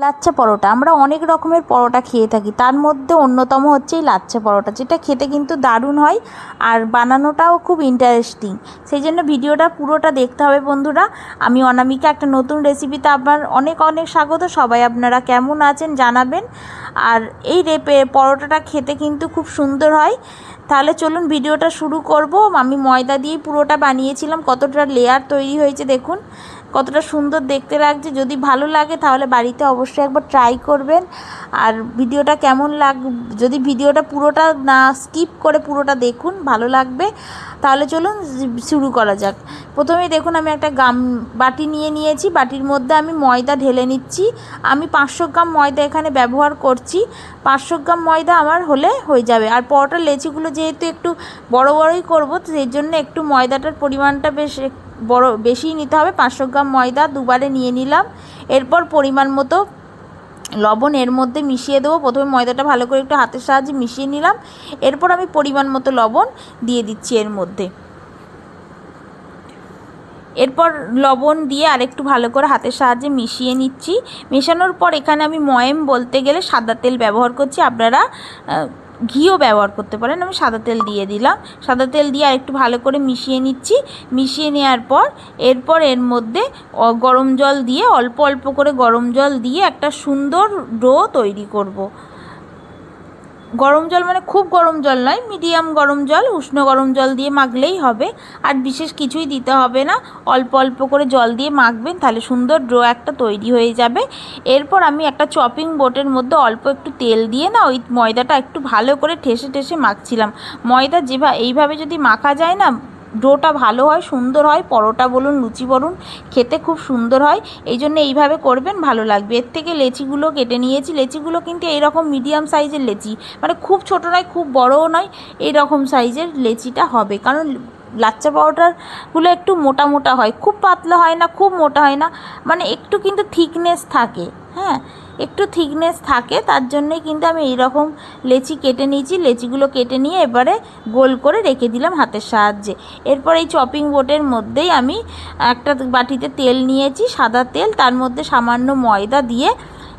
লাচ্ছা পরোটা। আমরা অনেক রকমের পরোটা খেয়ে থাকি। তার মধ্যে অন্যতম হচ্ছে এই লাচ্ছা পরোটা, যেটা খেতে কিন্তু দারুণ হয় আর বানানোটাও খুব ইন্টারেস্টিং সেই জন্য ভিডিওটা পুরোটা দেখতে হবে বন্ধুরা। আমি অনামিকা, একটা নতুন রেসিপিতে আপনার অনেক অনেক স্বাগত। সবাই আপনারা কেমন আছেন জানাবেন। আর এই রেপে পরোটাটা খেতে কিন্তু খুব সুন্দর হয়। তাহলে চলুন ভিডিওটা শুরু করব। আমি ময়দা দিয়েই পুরোটা বানিয়েছিলাম। কতটা লেয়ার তৈরি হয়েছে দেখুন। কতটা সুন্দর দেখতে লাগছে। যদি ভালো লাগে তাহলে বাড়িতে অবশ্যই একবার ট্রাই করবেন। আর ভিডিওটা কেমন লাগ, যদি ভিডিওটা পুরোটা না স্কিপ করে পুরোটা দেখুন, ভালো লাগবে। তাহলে চলুন শুরু করা যাক। প্রথমেই দেখুন, আমি একটা গাম, বাটি নিয়ে নিয়েছি। বাটির মধ্যে আমি ময়দা ঢেলে নিচ্ছি। আমি পাঁচশো গ্রাম ময়দা এখানে ব্যবহার করছি। পাঁচশো গ্রাম ময়দা আমার হলে হয়ে যাবে। আর পরোটার লেচিগুলো যেহেতু একটু বড় বড়ই করব সেই জন্য একটু ময়দাটার পরিমাণটা বেশ বড় বেশি নিতে হবে। পাঁচশো গ্রাম ময়দা দুবারে নিয়ে নিলাম। এরপর পরিমাণ মতো লবণ এর মধ্যে মিশিয়ে দেবো। প্রথমে ময়দাটা ভালো করে একটু হাতের সাহায্যে মিশিয়ে নিলাম। এরপর আমি পরিমাণ মতো লবণ দিয়ে দিচ্ছি এর মধ্যে। এরপর লবণ দিয়ে আরেকটু ভালো করে হাতের সাহায্যে মিশিয়ে নিচ্ছি। মেশানোর পর এখানে আমি ময়েম বলতে গেলে সাদা তেল ব্যবহার করছি। আপনারা ঘিও ব্যবহার করতে পারেন। আমি সাদা তেল দিয়ে দিলাম। সাদা তেল দিয়ে আর একটু ভালো করে মিশিয়ে নিচ্ছি। মিশিয়ে নেওয়ার পর এরপর এর মধ্যে গরম জল দিয়ে অল্প অল্প করে গরম জল দিয়ে একটা সুন্দর ডো তৈরি করব। গরম জল মানে খুব গরম জল নয়, মিডিয়াম গরম জল, উষ্ণ গরম জল দিয়ে মাখলেই হবে। আর বিশেষ কিছুই দিতে হবে না, অল্প অল্প করে জল দিয়ে মাখবেন, তাহলে সুন্দর ড্রো একটা তৈরি হয়ে যাবে। এরপর আমি একটা চপিং বোটের মধ্যে অল্প একটু তেল দিয়ে না, ওই ময়দাটা একটু ভালো করে ঠেসে ঠেসে মাখছিলাম। ময়দা যেভাবে এইভাবে যদি মাখা যায় না ডোটা ভালো হয়, সুন্দর হয়, পরোটা বলুন, লুচি বলুন, খেতে খুব সুন্দর হয়। এই জন্য এইভাবে করবেন, ভালো লাগবে। এর থেকে লেচিগুলো কেটে নিয়েছি। লেচিগুলো কিন্তু এইরকম মিডিয়াম সাইজের লেচি। মানে খুব ছোটো নয়, খুব বড়ও নয়, এইরকম সাইজের লেচিটা হবে। কারণ লাচ্চা পাউডারগুলো একটু মোটা মোটা হয়। খুব পাতলা হয় না, খুব মোটা হয় না। মানে একটু কিন্তু থিকনেস থাকে হ্যাঁ? একটু থিকনেস থাকে, তার জন্যই কিন্তু আমি এইরকম লেচি কেটে নিয়েছি। লেচিগুলো কেটে নিয়ে এবারে গোল করে রেখে দিলাম হাতের সাহায্যে। এরপর এই চপিং বোটের মধ্যেই আমি একটা বাটিতে তেল নিয়েছি, সাদা তেল, তার মধ্যে সামান্য ময়দা দিয়ে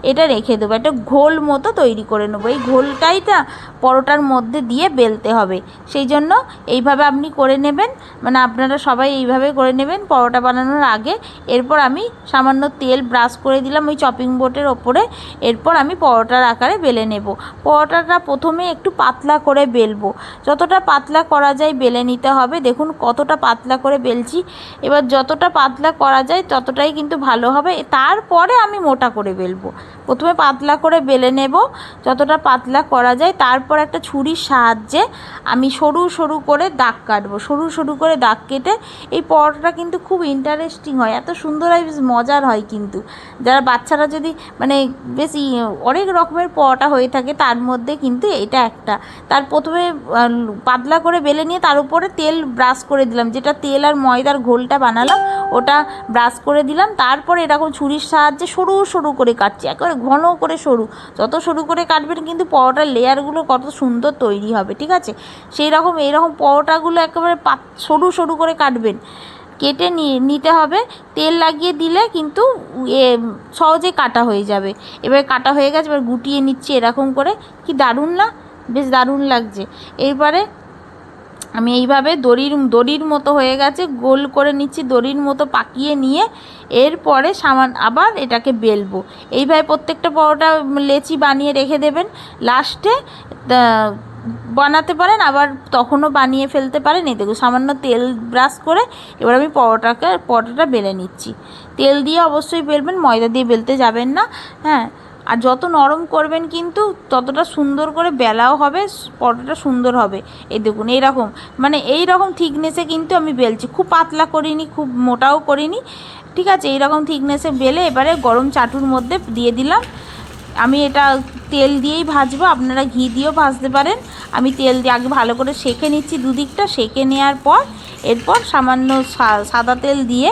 এটা রেখে দেবো। একটা ঘোল মতো তৈরি করে নেব। এই ঘোলটাই না পরোটার মধ্যে দিয়ে বেলতে হবে। সেই জন্য এইভাবে আপনি করে নেবেন। মানে আপনারা সবাই এইভাবে করে নেবেন পরোটা বানানোর আগে। এরপর আমি সামান্য তেল ব্রাশ করে দিলাম ওই চপিং বোর্ডের ওপরে। এরপর আমি পরোটার আকারে বেলে নেব। পরোটাটা প্রথমে একটু পাতলা করে বেলবো। যতটা পাতলা করা যায় বেলে নিতে হবে। দেখুন কতটা পাতলা করে বেলছি। এবার যতটা পাতলা করা যায় ততটাই কিন্তু ভালো হবে। তারপরে আমি মোটা করে বেলবো। প্রথমে পাতলা করে বেলে নেব, যতটা পাতলা করা যায়। তারপর একটা ছুরির সাহায্যে আমি সরু সরু করে দাগ কাটবো। সরু সরু করে দাগ কেটে এই পরোটাটা কিন্তু খুব ইন্টারেস্টিং হয়। এত সুন্দর হয় বেশ মজার হয় কিন্তু। যারা বাচ্চারা যদি মানে বেশ অনেক রকমের পরোটা হয়ে থাকে, তার মধ্যে কিন্তু এটা একটা। তার প্রথমে পাতলা করে বেলে নিয়ে তার উপরে তেল ব্রাশ করে দিলাম। যেটা তেল আর ময়দার ঘোলটা বানালাম, ওটা ব্রাশ করে দিলাম। তারপরে এরকম ছুরির সাহায্যে সরু সরু করে কাটছি। একেবারে ঘন করে সরু। যত সরু করে কাটবেন কিন্তু পরোটার লেয়ারগুলো কত সুন্দর তৈরি হবে, ঠিক আছে? সেই রকম এইরকম পরোটাগুলো একেবারে পাত, সরু সরু করে কাটবেন। কেটে নিতে হবে। তেল লাগিয়ে দিলে কিন্তু এ সহজে কাটা হয়ে যাবে। এবার কাটা হয়ে গেছে, এবার গুটিয়ে নিচ্ছি এরকম করে। কি দারুণ না? বেশ দারুণ লাগছে। এরপরে আমি এইভাবে দড়ির দড়ির মতো হয়ে গেছে, গোল করে নিচ্ছি, দড়ির মতো পাকিয়ে নিয়ে এরপরে সামান, আবার এটাকে বেলবো। এইভাবে প্রত্যেকটা পরোটা লেচি বানিয়ে রেখে দেবেন। লাস্টে বানাতে পারেন, আবার তখনও বানিয়ে ফেলতে পারেন। এই দেখো সামান্য তেল ব্রাশ করে এবার আমি পরোটাকে, পরোটাটা বেলে নিচ্ছি। তেল দিয়ে অবশ্যই বেলবেন, ময়দা দিয়ে বেলতে যাবেন না হ্যাঁ। আর যত নরম করবেন কিন্তু ততটা সুন্দর করে বেলাও হবে, পরোটাটা সুন্দর হবে। এই দেখুন, এইরকম। মানে এই রকম থিকনেসে কিন্তু আমি বেলছি। খুব পাতলা করিনি, খুব মোটাও করিনি। ঠিক আছে, এইরকম থিকনেসে বেলে এবারে গরম চাটুর মধ্যে দিয়ে দিলাম। আমি এটা তেল দিয়েই ভাজবো, আপনারা ঘি দিয়েও ভাজতে পারেন। আমি তেল দিয়ে আগে ভালো করে সেঁকে নিচ্ছি দুদিকটা। সেঁকে নেওয়ার পর, এরপর সামান্য সাদা তেল দিয়ে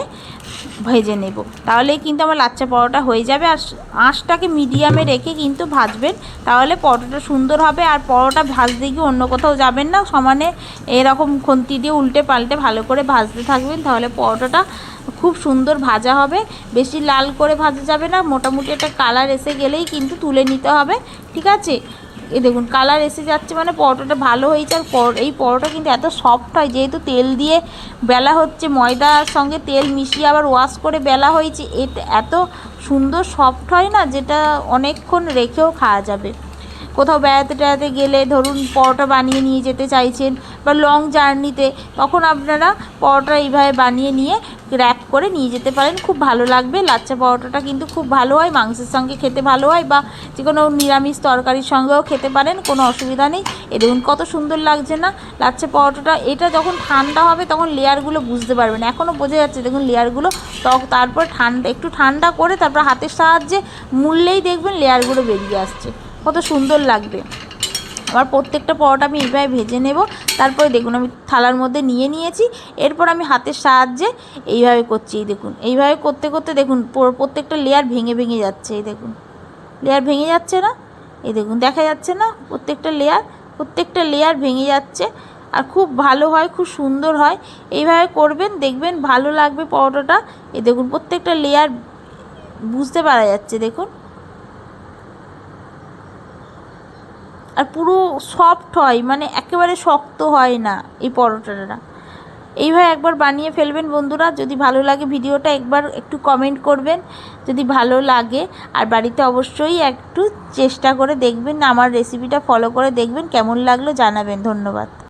ভেজে নেব। তাহলেই কিন্তু আমার লাচ্চা পরোটা হয়ে যাবে। আর আঁশটাকে মিডিয়ামে রেখে কিন্তু ভাজবেন। তাহলে পরোটাটা সুন্দর হবে। আর পরোটা ভাজতে গিয়ে অন্য কোথাও যাবেন না। সমানে এরকম খুন্তি দিয়ে উল্টে পাল্টে ভালো করে ভাজতে থাকবেন। তাহলে পরোটাটা খুব সুন্দর ভাজা হবে। বেশি লাল করে ভাজা যাবে না। মোটামুটি একটা কালার এসে গেলেই কিন্তু তুলে নিতে হবে। ঠিক আছে? এই দেখুন কালার এসে যাচ্ছে মানে পরোটাটা ভালো হয়েছে আর পর এই পরোটা কিন্তু এত সফট হয়, যেহেতু তেল দিয়ে বেলা হচ্ছে, ময়দার সঙ্গে তেল মিশিয়ে আবার ওয়াশ করে বেলা হয়েছে এটা এত সুন্দর সফট হয় না, যেটা অনেকক্ষণ রেখেও খাওয়া যাবে। কোথাও বেড়াতে টেড়াতে গেলে ধরুন, পরোটা বানিয়ে নিয়ে যেতে চাইছেন বা লং জার্নিতে তখন আপনারা পরোটা এইভাবে বানিয়ে নিয়ে র্যাপ করে নিয়ে যেতে পারেন, খুব ভালো লাগবে। লাচ্চা পরোটাটা কিন্তু খুব ভালো হয়, মাংসের সঙ্গে খেতে ভালো হয় বা যে কোনো নিরামিষ তরকারির সঙ্গেও খেতে পারেন, কোনো অসুবিধা নেই। এ দেখুন, কত সুন্দর লাগছে না? লাচ্চা পরোটাটা, এটা যখন ঠান্ডা হবে তখন লেয়ারগুলো বুঝতে পারবেন। এখনও বোঝা যাচ্ছে, দেখুন লেয়ারগুলো তখন তারপর ঠান্ডা, একটু ঠান্ডা করে তারপর হাতের সাহায্যে মুড়লেই দেখবেন লেয়ারগুলো বেরিয়ে আসছে। কত সুন্দর লাগবে। আমার প্রত্যেকটা পরোটা আমি এইভাবে ভেজে নেব। তারপরে দেখুন, আমি থালার মধ্যে নিয়ে নিয়েছি। এরপর আমি হাতের সাহায্যে এইভাবে করছি, এই দেখুন। এইভাবে করতে করতে দেখুন প্রত্যেকটা লেয়ার ভেঙে ভেঙে যাচ্ছে, এই দেখুন। লেয়ার ভেঙে যাচ্ছে না? এই দেখুন, দেখা যাচ্ছে না? প্রত্যেকটা লেয়ার প্রত্যেকটা লেয়ার ভেঙে যাচ্ছে। আর খুব ভালো হয়, খুব সুন্দর হয়। এইভাবে করবেন, দেখবেন ভালো লাগবে পরোটাটা। এই দেখুন, প্রত্যেকটা লেয়ার বুঝতে পারা যাচ্ছে, দেখুন। আর পুরো সফট হয় মানে একেবারে শক্ত হয় না এই পরোটাটা। এইভাবে একবার বানিয়ে ফেলবেন বন্ধুরা, যদি ভালো লাগে ভিডিওটা একবার একটু কমেন্ট করবেন, যদি ভালো লাগে। আর বাড়িতে অবশ্যই একটু চেষ্টা করে দেখবেন, আমার রেসিপিটা ফলো করে দেখবেন, কেমন লাগল জানাবেন, ধন্যবাদ।